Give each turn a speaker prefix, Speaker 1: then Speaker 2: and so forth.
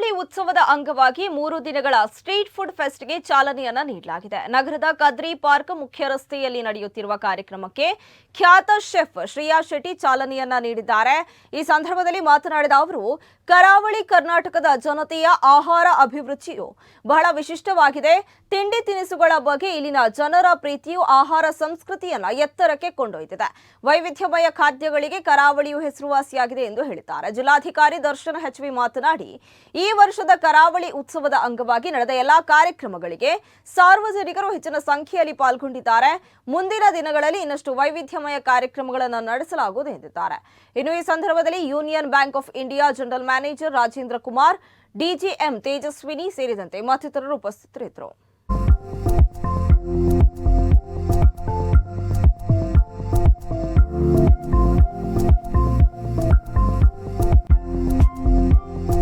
Speaker 1: ಕರಾವಳಿ ಉತ್ಸವದ ಅಂಗವಾಗಿ ಮೂರು ದಿನಗಳ ಸ್ಟ್ರೀಟ್ ಫುಡ್ ಫೆಸ್ಟ್ಗೆ ಚಾಲನೆಯನ್ನ ನೀಡಲಾಗಿದೆ. ನಗರದ ಕದ್ರಿ ಪಾರ್ಕ್ ಮುಖ್ಯ ರಸ್ತೆಯಲ್ಲಿ ನಡೆಯುತ್ತಿರುವ ಕಾರ್ಯಕ್ರಮಕ್ಕೆ ಖ್ಯಾತ ಶೆಫ್ ಶ್ರೇಯಾ ಶೆಟ್ಟಿ ಚಾಲನೆಯನ್ನ ನೀಡಿದ್ದಾರೆ. ಈ ಸಂದರ್ಭದಲ್ಲಿ ಮಾತನಾಡಿದ ಅವರು, ಕರಾವಳಿ ಕರ್ನಾಟಕದ ಜನತೆಯ ಆಹಾರ ಅಭಿರುಚಿಯು ಬಹಳ ವಿಶಿಷ್ಟವಾಗಿದೆ. ತಿಂಡಿ ತಿನಿಸುಗಳ ಬಗ್ಗೆ ಇಲ್ಲಿನ ಜನರ ಪ್ರೀತಿಯು ಆಹಾರ ಸಂಸ್ಕೃತಿಯನ್ನ ಎತ್ತರಕ್ಕೆ ಕೊಂಡೊಯ್ದಿದೆ. ವೈವಿಧ್ಯಮಯ ಖಾದ್ಯಗಳಿಗೆ ಕರಾವಳಿಯು ಹೆಸರುವಾಸಿಯಾಗಿದೆ ಎಂದು ಹೇಳಿದ್ದಾರೆ. ಜಿಲ್ಲಾಧಿಕಾರಿ ದರ್ಶನ್ ಹೆಚ್ವಿ ಮಾತನಾಡಿ, ಈ ಈ ವರ್ಷದ ಕರಾವಳಿ ಉತ್ಸವದ ಅಂಗವಾಗಿ ನಡೆದ ಎಲ್ಲಾ ಕಾರ್ಯಕ್ರಮಗಳಿಗೆ ಸಾರ್ವಜನಿಕರು ಹೆಚ್ಚಿನ ಸಂಖ್ಯೆಯಲ್ಲಿ ಪಾಲ್ಗೊಂಡಿದ್ದಾರೆ. ಮುಂದಿನ ದಿನಗಳಲ್ಲಿ ಇನ್ನಷ್ಟು ವೈವಿಧ್ಯಮಯ ಕಾರ್ಯಕ್ರಮಗಳನ್ನು ನಡೆಸಲಾಗುವುದು ಎಂದಿದ್ದಾರೆ. ಇನ್ನು ಈ ಸಂದರ್ಭದಲ್ಲಿ union bank of India general manager Rajendra Kumar, DGM Tejaswini ಸೇರಿದಂತೆ ಮತ್ತಿತರರು ಉಪಸ್ಥಿತರಿದ್ದರು.